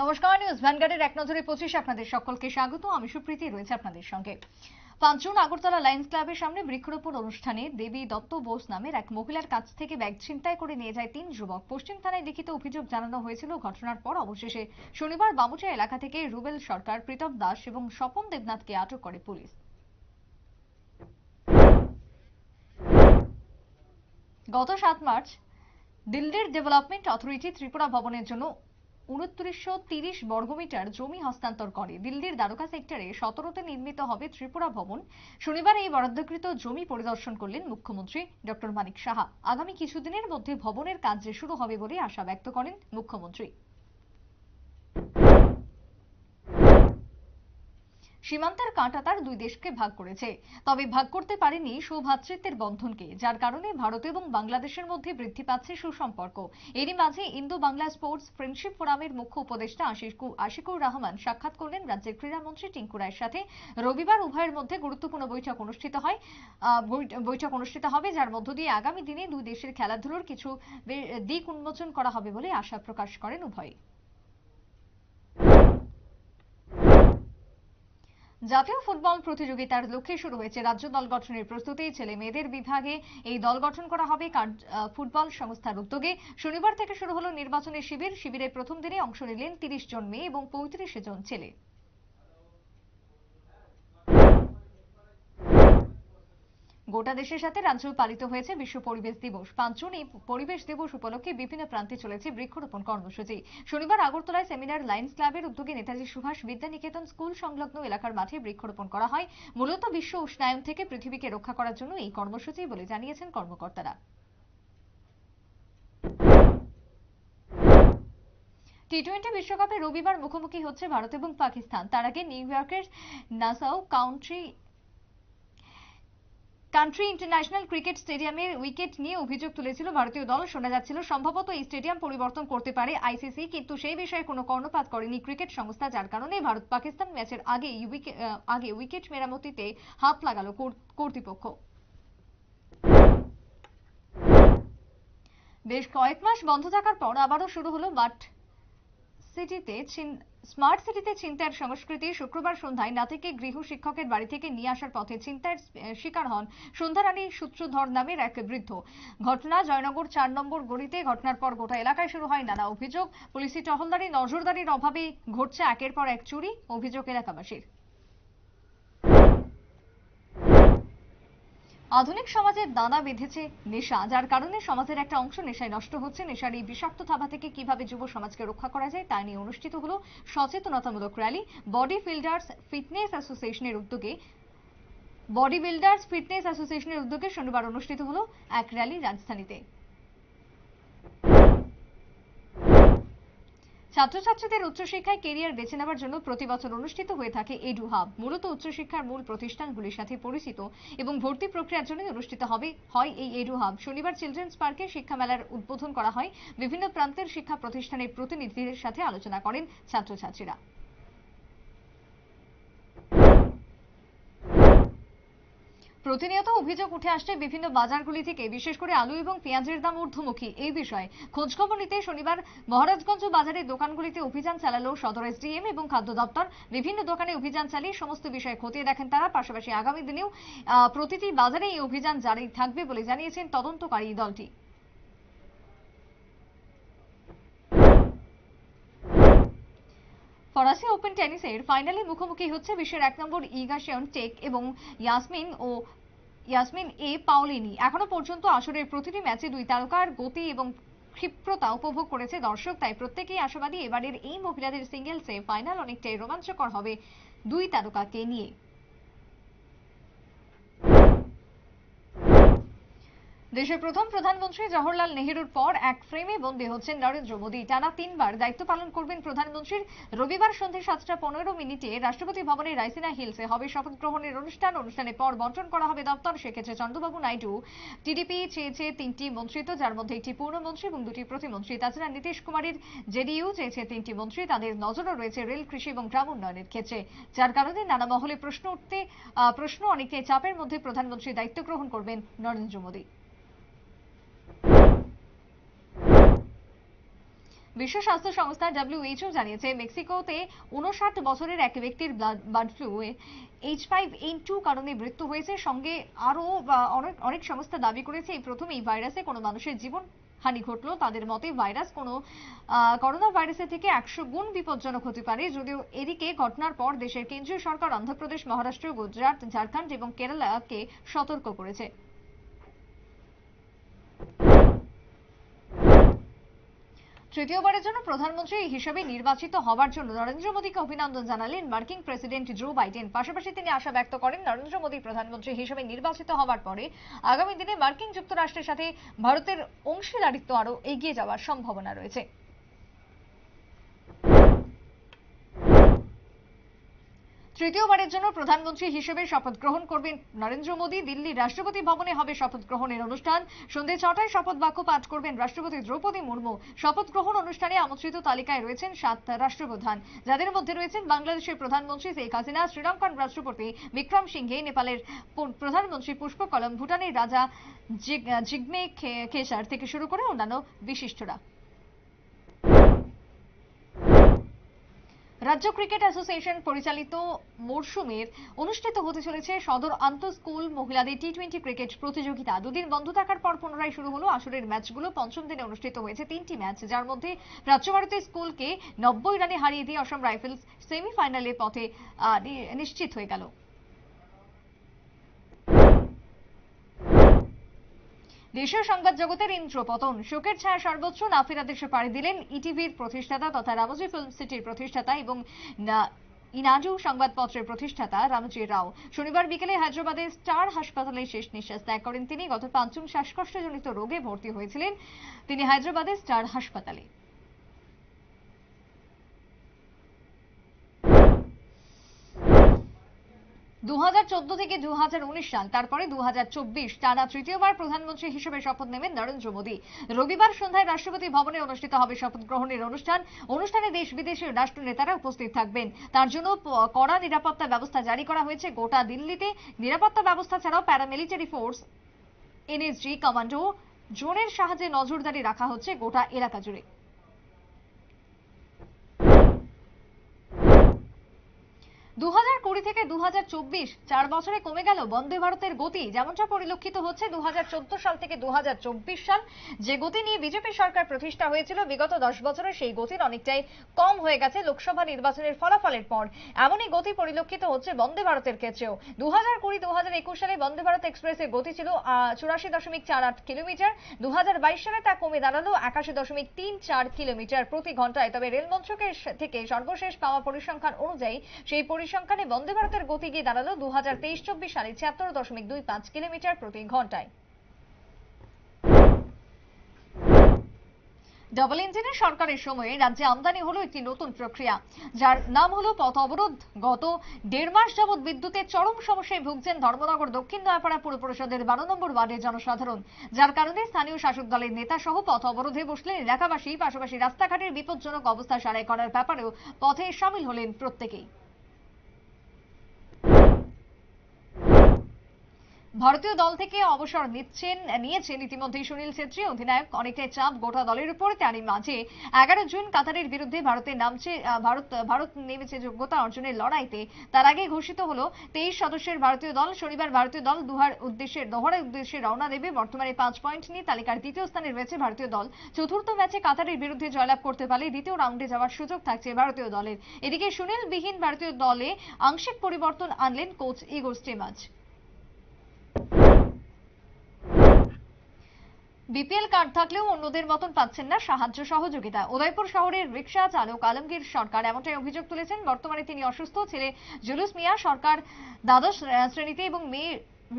নমস্কার নিউজ ভ্যানগার্ডের এক নজরে পঁচিশ আপনাদের সকলকে স্বাগত। আমি সুপ্রীতি, রয়েছে আপনাদের সঙ্গে। পাঁচজন আগরতলা লায়ন্স ক্লাবের সামনে বৃক্ষরোপণ অনুষ্ঠানে দেবী দত্ত বোস নামের এক মহিলার কাছ থেকে ব্যাগ ছিনতাই করে নিয়ে যায় তিন যুবক। পশ্চিম থানায় লিখিত অভিযোগ জানানো হয়েছিল ঘটনার পর অবশেষে শনিবার বাবুচা এলাকা থেকে রুবেল সরকার, প্রীতম দাস এবং স্বপন দেবনাথকে আটক করে পুলিশ। গত সাত মার্চ দিল্লির ডেভেলপমেন্ট অথরিটি ত্রিপুরা ভবনের জন্য উনত্রিশশো তিরিশ বর্গমিটার জমি হস্তান্তর করে। দিল্লির দ্বারকা সেক্টরে সতেরোতে নির্মিত হবে ত্রিপুরা ভবন। শনিবার এই বরাদ্দকৃত জমি পরিদর্শন করলেন মুখ্যমন্ত্রী ডক্টর মানিক সাহা। আগামী কিছুদিনের মধ্যে ভবনের কাজ শুরু হবে বলে আশা ব্যক্ত করেন মুখ্যমন্ত্রী। সীমান্তের কাঁটা তার দুই দেশকে ভাগ করেছে। তবে ভাগ করতে পারেনি সৌভ্রাতৃত্বের বন্ধনকে, যার কারণে ভারত এবং বাংলাদেশের মধ্যে বৃদ্ধি পাচ্ছে সুসম্পর্ক। এরই মাঝে ইন্দো বাংলা স্পোর্টস ফ্রেন্ডশিপ ফোরামের মুখ্য উপদেষ্টা আশিকু- আশিকুর রহমান সাক্ষাৎ করলেন রাজ্যের ক্রীড়ামন্ত্রী টিঙ্কু রায়ের সাথে। রবিবার উভয়ের মধ্যে গুরুত্বপূর্ণ বৈঠক অনুষ্ঠিত হয় বৈঠক অনুষ্ঠিত হবে, যার মধ্য দিয়ে আগামী দিনে দুই দেশের খেলাধুলোর কিছু দিক উন্মোচন করা হবে বলে আশা প্রকাশ করেন উভয়ে। জাতীয় ফুটবল প্রতিযোগিতার লক্ষ্যে শুরু হয়েছে রাজ্য দল গঠনের প্রস্তুতি। ছেলে মেয়েদের বিভাগে এই দল গঠন করা হবে ফুটবল সংস্থার উদ্যোগে। শনিবার থেকে শুরু হলো নির্বাচনের শিবির। শিবিরের প্রথম দিনে অংশ নিলেন তিরিশ জন মেয়ে এবং পঁয়ত্রিশ জন ছেলে। গোটা দেশের সাথে রাজ্যেও পালিত হয়েছে বিশ্ব পরিবেশ দিবস। পাঁচজন এই পরিবেশ দিবস উপলক্ষে বিভিন্ন প্রান্তে চলেছে বৃক্ষরোপণ কর্মসূচি। শনিবার আগরতলায় সেমিনার লায়ন্স ক্লাবের উদ্যোগে নেতাজি সুভাষ বিদ্যানিকেতন স্কুল সংলগ্ন এলাকার মাঠে বৃক্ষরোপণ করা হয়। মূলত বিশ্ব উষ্ণায়ন থেকে পৃথিবীকে রক্ষা করার জন্য এই কর্মসূচি বলে জানিয়েছেন কর্মকর্তারা। টি টোয়েন্টি বিশ্বকাপে রবিবার মুখোমুখি হচ্ছে ভারত এবং পাকিস্তান। তার আগে নিউ ইয়র্কের Nassau country country international cricket স্টেডিয়ামের উইকেট নিয়ে অভিযোগ তুলেছিল ভারতীয় দল। শোনা যাচ্ছিল, সম্ভবত এই স্টেডিয়াম পরিবর্তন করতে পারে আইসিসি কিন্তু সেই বিষয়ে কোনো কর্ণপাত করেনি ক্রিকেট সংস্থা, যার কারণে ভারত পাকিস্তান ম্যাচের আগে আগে উইকেট মেরামতিতে হাত লাগালো কর- কর্তৃপক্ষ। বেশ কয়েক মাস বন্ধ থাকার পর আবারও শুরু হলো মাঠ সিটিতে স্মার্ট সিটিতে ছিনতাইয়ের সংস্কৃতি শুক্রবার সন্ধ্যায় নাতিকে গৃহ শিক্ষকের বাড়ি থেকে নিয়ে আসার পথে ছিনতাইয়ের শিকার হন সন্ধ্যারানী সূত্রধর নামের এক বৃদ্ধ। ঘটনা জয়নগর চার নম্বর গড়িতে ঘটনার পর গোটা এলাকায় শুরু হয় নানা অভিযোগ। পুলিশি টহলদারি নজরদারির অভাবে ঘটছে একের পর এক চুরি, অভিযোগ এলাকাবাসীর। আধুনিক সমাজে দানা বেঁধেছে নেশা, যার কারণে সমাজের একটা অংশ নেশায় নষ্ট হচ্ছে। নেশার এই বিষাক্ত থাবা থেকে কীভাবে যুব সমাজকে রক্ষা করা যায় তা নিয়ে অনুষ্ঠিত হলো সচেতনতামূলক র্যালি। বডি ফিল্ডার্স ফিটনেস অ্যাসোসিয়েশনের উদ্যোগে বডি বিল্ডার্স ফিটনেস অ্যাসোসিয়েশনের উদ্যোগে শনিবার অনুষ্ঠিত হলো এক র্যালি রাজধানীতে। ছাত্রছাত্রীদের উচ্চশিক্ষায় কেরিয়ার বেছে নেবার জন্য প্রতি বছর অনুষ্ঠিত হয়ে থাকে এডু হাব মূলত উচ্চশিক্ষার মূল প্রতিষ্ঠানগুলির সাথে পরিচিত এবং ভর্তি প্রক্রিয়ার জন্য অনুষ্ঠিত হবে, হয় এই এডু হাব শনিবার চিলড্রেন্স পার্কে শিক্ষা মেলার উদ্বোধন করা হয়। বিভিন্ন প্রান্তের শিক্ষা প্রতিষ্ঠানের প্রতিনিধিদের সাথে আলোচনা করেন ছাত্রছাত্রীরা। প্রতিনিয়ত অভিযোগ উঠে আসছে বিভিন্ন বাজারগুলি থেকে, বিশেষ করে আলু এবং পেঁয়াজের দাম ঊর্ধ্বমুখী। এই বিষয়ে খোঁজখবর নিতে শনিবার মহারাজগঞ্জ বাজারের দোকানগুলিতে অভিযান চালালো সদর এসডিএম এবং খাদ্য দপ্তর। বিভিন্ন দোকানে অভিযান চালিয়ে সমস্ত বিষয় খতিয়ে দেখেন তারা। পাশাপাশি আগামী দিনেও প্রতিটি বাজারে এই অভিযান জারি থাকবে বলে জানিয়েছেন তদন্তকারী দলটি। ফরাসি ওপেন টেনিসের ফাইনালে মুখোমুখি হচ্ছে বিশ্বের এক নম্বর ইগাশিয়ন টেক এবং ইয়াসমিন ও ইয়াসমিন এ পাওলিনি। এখনও পর্যন্ত আসরের প্রতিটি ম্যাচে দুই তারকার গতি এবং ক্ষিপ্রতা উপভোগ করেছে দর্শক, তাই প্রত্যেকেই আশাবাদী এবারের এই মহিলাদের সিঙ্গেলসে ফাইনাল অনেকটাই রোমাঞ্চকর হবে দুই তারকাকে নিয়ে। দেশের প্রথম প্রধানমন্ত্রী জওহরলাল নেহেরুর পর এক ফ্রেমে বন্দী হচ্ছেন নরেন্দ্র মোদী। টানা তিনবার দায়িত্ব পালন করবেন প্রধানমন্ত্রীর। রবিবার সন্ধ্যে সাতটা পনেরো মিনিটে রাষ্ট্রপতি ভবনের রাইসিনা হিলসে হবে শপথ গ্রহণের অনুষ্ঠান। অনুষ্ঠানের পর বন্টন করা হবে দপ্তর। সেক্ষেত্রে চন্দ্রবাবু নাইডু, টিডিপি চেয়েছে তিনটি মন্ত্রিত্ব, যার মধ্যে একটি পূর্ণমন্ত্রী এবং দুটি প্রতিমন্ত্রী। তাছাড়া নীতিশ কুমারের জেডিইউ চেয়েছে তিনটি মন্ত্রী। তাদের নজরও রয়েছে রেল, কৃষি এবং গ্রাম উন্নয়নের ক্ষেত্রে। যার কারণে নানা মহলে প্রশ্ন উঠতে প্রশ্ন অনেকটাই চাপের মধ্যে প্রধানমন্ত্রী দায়িত্ব গ্রহণ করবেন নরেন্দ্র মোদী। বিশ্ব স্বাস্থ্য সংস্থা ডাব্লিউএইচও জানিয়েছে, মেক্সিকোতে উনষাট বছরের এক ব্যক্তির bird flu H five N two কারণে মৃত্যু হয়েছে। সঙ্গে আরও অনেক সংস্থা দাবি করেছে, এই প্রথম এই ভাইরাসে কোনো মানুষের জীবন হানি ঘটলো। তাদের মতে, ভাইরাস কোনো করোনা ভাইরাসের থেকে একশো গুণ বিপজ্জনক হতে পারে। যদিও এদিকে ঘটনার পর দেশের কেন্দ্রীয় সরকার অন্ধ্রপ্রদেশ, মহারাষ্ট্র, গুজরাট, ঝাড়খণ্ড এবং কেরালাকে সতর্ক করেছে। তৃতীয়বারের জন্য প্রধানমন্ত্রী হিসেবে নির্বাচিত হওয়ার জন্য নরেন্দ্র মোদীকে অভিনন্দন জানালেন মার্কিন প্রেসিডেন্ট জো বাইডেন। পাশাপাশি তিনি আশা ব্যক্ত করেন, নরেন্দ্র মোদী প্রধানমন্ত্রী হিসেবে নির্বাচিত হওয়ার পরে আগামী দিনে মার্কিন যুক্তরাষ্ট্রের সাথে ভারতের অংশীদারিত্ব আরও এগিয়ে যাওয়ার সম্ভাবনা রয়েছে। তৃতীয়বারের জন্য প্রধানমন্ত্রী হিসেবে শপথ গ্রহণ করবেন নরেন্দ্র মোদী। দিল্লির রাষ্ট্রপতি ভবনে হবে শপথ গ্রহণের অনুষ্ঠান। সন্ধে ছটায় শপথ বাক্য পাঠ করবেন রাষ্ট্রপতি দ্রৌপদী মুর্মু। শপথ গ্রহণ অনুষ্ঠানে আমন্ত্রিত তালিকায় রয়েছেন সাত রাষ্ট্রপ্রধান। যাদের মধ্যে রয়েছেন বাংলাদেশের প্রধানমন্ত্রী শেখ হাসিনা শ্রীলঙ্কার রাষ্ট্রপতি বিক্রম সিংহে, নেপালের প্রধানমন্ত্রী পুষ্প কলম ভুটানের রাজা জিগ- জিগমে খেসার থেকে শুরু করে অন্যান্য বিশিষ্টরা। রাজ্য ক্রিকেট অ্যাসোসিয়েশন পরিচালিত মরশুমের অনুষ্ঠিত হতে চলেছে সদর আন্তঃস্কুল মহিলাদের টি টোয়েন্টি ক্রিকেট প্রতিযোগিতা। দুদিন বন্ধ থাকার পর পুনরায় শুরু হলো আসরের ম্যাচগুলো। পঞ্চম দিনে অনুষ্ঠিত হয়েছে তিনটি ম্যাচ, যার মধ্যে রাজ্যভারতী স্কুলকে নব্বই রানে হারিয়ে দিয়ে অসম রাইফেলস সেমিফাইনালের পথে নিশ্চিত হয়ে গেল। দেশীয় সংবাদ জগতের ইন্দ্রপতন শোকের ছায়া সর্বোচ্চ। নাফিরা দেশে পাড়ি দিলেন ইটিভির প্রতিষ্ঠাতা তথা রামজি ফিল্ম সিটির প্রতিষ্ঠাতা এবং ইনাজু সংবাদপত্রের প্রতিষ্ঠাতা রামজি রাও। শনিবার বিকেলে হায়দ্রাবাদে স্টার হাসপাতালে শেষ নিঃশ্বাস ত্যাগ করেন তিনি। গত পাঁচম শ্বাসকষ্টজনিত রোগে ভর্তি হয়েছিলেন। তিনি হায়দ্রাবাদে স্টার হাসপাতালে। দু হাজার চোদ্দ থেকে দু হাজার উনিশ সাল, তারপরে দু টানা তৃতীয়বার প্রধানমন্ত্রী হিসেবে শপথ নেবেন নরেন্দ্র মোদী। রবিবার সন্ধ্যায় রাষ্ট্রপতি ভবনে অনুষ্ঠিত হবে শপথ গ্রহণের অনুষ্ঠান। অনুষ্ঠানে দেশ বিদেশের রাষ্ট্র নেতারা উপস্থিত থাকবেন। তার জন্য কড়া নিরাপত্তা ব্যবস্থা জারি করা হয়েছে গোটা দিল্লিতে। নিরাপত্তা ব্যবস্থা ছাড়াও প্যারামিলিটারি ফোর্স এনএসজি কমান্ডো জোনের সাহায্যে নজরদারি রাখা হচ্ছে গোটা এলাকা জুড়ে। দু কুড়ি থেকে দু চার বছরে কমে গেল বন্দে ভারতের গতি, যেমনটা পরিলক্ষিত হচ্ছে দু হাজার চোদ্দ সাল থেকে দু চব্বিশ সাল। যে গতি নিয়ে বিজেপি সরকার প্রতিষ্ঠা হয়েছিল, বিগত দশ বছরে সেই গতির অনেকটাই কম হয়ে গেছে লোকসভা নির্বাচনের ফলাফলের পর। এমনই গতি পরিলক্ষিত হচ্ছে বন্দে ভারতের ক্ষেত্রেও। দু হাজার কুড়ি দু একুশ সালে বন্দে ভারত এক্সপ্রেসের গতি ছিল চুরাশি দশমিক চার আট কিলোমিটার। দু বাইশ সালে তা কমে দাঁড়াল একাশি দশমিক তিন চার কিলোমিটার প্রতি ঘন্টায়। তবে রেল মন্ত্রকের থেকে সর্বশেষ পাওয়া পরিসংখ্যান অনুযায়ী সেই পরিসংখ্যানে বন্দে ভারতের গতি গিয়ে দাঁড়াল দু হাজার তেইশ চব্বিশ সালে ছিয়াত্তর দশমিক দুই পাঁচ কিলোমিটার প্রতি ঘন্টায়। ডাবল ইঞ্জিনের সরকারের সময়ে রাজ্যে আমদানি হলো একটি নতুন প্রক্রিয়া, যার নাম হলো পথ অবরোধ। গত দেড় মাস যাবৎ বিদ্যুতের চরম সমস্যায় ভুগছেন ধর্মনগর, দক্ষিণ দয়াপাড়া পুর পরিষদের বারো নম্বর ওয়ার্ডের জনসাধারণ। যার কারণে স্থানীয় শাসক দলের নেতা সহ পথ অবরোধে বসলেন এলাকাবাসী, পাশাপাশি রাস্তাঘাটের বিপজ্জনক অবস্থা সারাই করার ব্যাপারেও পথে সামিল হলেন প্রত্যেকেই। ভারতীয় দল থেকে অবসর নিচ্ছেন, নিয়েছেন ইতিমধ্যেই সুনীল ছেত্রী। অধিনায়ক অনেকটাই চাপ গোটা দলের উপর। তারই মাঝে এগারো জুন কাতারের বিরুদ্ধে ভারতে নামছে ভারত ভারত নেমেছে যোগ্যতা অর্জনের লড়াইতে। তার আগে ঘোষিত হলো তেইশ সদস্যের ভারতীয় দল। শনিবার ভারতীয় দল দুহার উদ্দেশ্যে, দোহারের উদ্দেশ্যে রওনা দেবে। বর্তমানে পাঁচ পয়েন্ট নিয়ে তালিকার দ্বিতীয় স্থানে রয়েছে ভারতীয় দল। চতুর্থ ম্যাচে কাতারের বিরুদ্ধে জয়লাভ করতে পারলে দ্বিতীয় রাউন্ডে যাওয়ার সুযোগ থাকছে ভারতীয় দলের। এদিকে সুনীল বিহীন ভারতীয় দলে আংশিক পরিবর্তন আনলেন coach Igor Stimac BPL card থাকলেও অন্যদের মতন পাচ্ছেন না সাহায্য সহযোগিতা। উদয়পুর শহরের রিকশা চালক আলমগীর সরকার এমনটাই অভিযোগ তুলেছেন। বর্তমানে তিনি অসুস্থ। ছেলে জুলুস মিয়া সরকার দ্বাদশ শ্রেণীতে এবং মেয়ে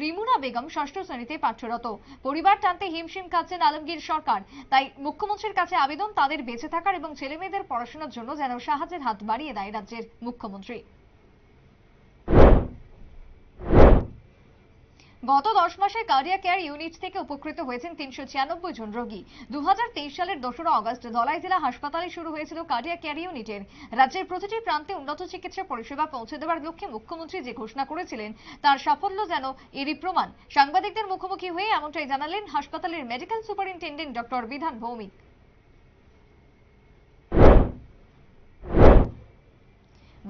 রিমুনা বেগম ষষ্ঠ শ্রেণীতে পাঠ্যরত পরিবার টানতে হিমশিম খাচ্ছেন আলমগীর সরকার। তাই মুখ্যমন্ত্রীর কাছে আবেদন তাদের বেঁচে থাকার এবং ছেলেমেয়েদের পড়াশোনার জন্য যেন সাহায্যের হাত বাড়িয়ে দেয় রাজ্যের মুখ্যমন্ত্রী। গত দশ মাসে কার্ডিয়া কেয়ার ইউনিট থেকে উপকৃত হয়েছেন তিনশো ছিয়ানব্বই জন রোগী। দু হাজার তেইশ সালের দোসরা অগস্ট ধলাই জেলা হাসপাতালে শুরু হয়েছিল কার্ডিয়া কেয়ার ইউনিটের রাজ্যের প্রতিটি প্রান্তে উন্নত চিকিৎসা পরিষেবা পৌঁছে দেওয়ার লক্ষ্যে মুখ্যমন্ত্রী যে ঘোষণা করেছিলেন, তার সাফল্য যেন এরই প্রমাণ। সাংবাদিকদের মুখোমুখি হয়ে এমনটাই জানালেন হাসপাতালের মেডিকেল সুপারিনটেন্ডেন্ট ডক্টর বিধান ভৌমিক।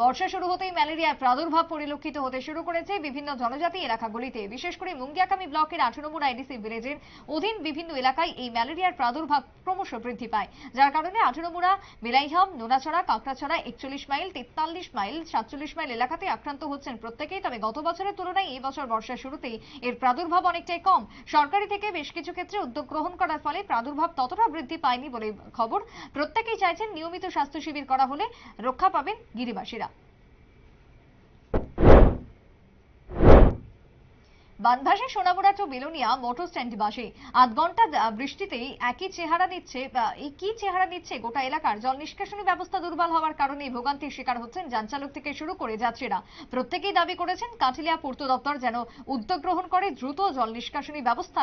বর্ষা শুরু হতেই ম্যালেরিয়ার প্রাদুর্ভাব পরিলক্ষিত হতে শুরু করেছে বিভিন্ন জনজাতি এলাকাগুলিতে। বিশেষ করে মুঙ্গিয়াকামি ব্লকের আঠারো নম্বর আইডিসি ভিলেজের অধীন বিভিন্ন এলাকায় এই ম্যালেরিয়ার প্রাদুর্ভাব ক্রমশ বৃদ্ধি পায়। যার কারণে আঠারো মুড়া বিলাইহাম, নোনাছড়া, কাঁকড়াছড়া, একচল্লিশ মাইল, তেতাল্লিশ মাইল, সাতচল্লিশ মাইল এলাকাতে আক্রান্ত হচ্ছেন প্রত্যেকেই। তবে গত বছরের তুলনায় এই বছর বর্ষার শুরুতেই এর প্রাদুর্ভাব অনেকটাই কম। সরকারি থেকে বেশ কিছু ক্ষেত্রে উদ্যোগ গ্রহণ করার ফলে প্রাদুর্ভাব ততটা বৃদ্ধি পায়নি বলে খবর। প্রত্যেকেই চাইছেন নিয়মিত স্বাস্থ্য শিবির করা হলে রক্ষা পাবেন গিরিবাসীরা। বানভাসী Sonamura to Belonia motor stand বাসে। আধ ঘণ্টা বৃষ্টিতেই একই চেহারা এই কি চেহারা নিচ্ছে গোটা এলাকার জল নিষ্কাশনী ব্যবস্থা দুর্বল হওয়ার কারণে ভোগান্তির শিকার হচ্ছেন যানচালক থেকে শুরু করে যাত্রীরা। প্রত্যেকেই দাবি করেছেন কাঠিলিয়া পূর্ত দপ্তর যেন উদ্যোগ গ্রহণ করে দ্রুত জল নিষ্কাশনী ব্যবস্থা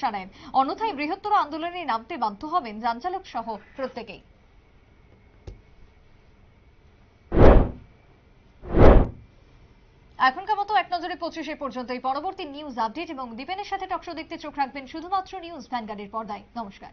সারায়। অন্যথায় বৃহত্তর আন্দোলনে নামতে বাধ্য হবেন যানচালক সহ প্রত্যেকেই। এখনকার নজরে পঁচিশে পর্যন্ত এই পরবর্তী নিউজ আপডেট এবং দীপেনের সাথে টকশো দেখতে চোখ রাখবেন শুধুমাত্র নিউজ ভ্যানগার্ডের পর্দায়। নমস্কার।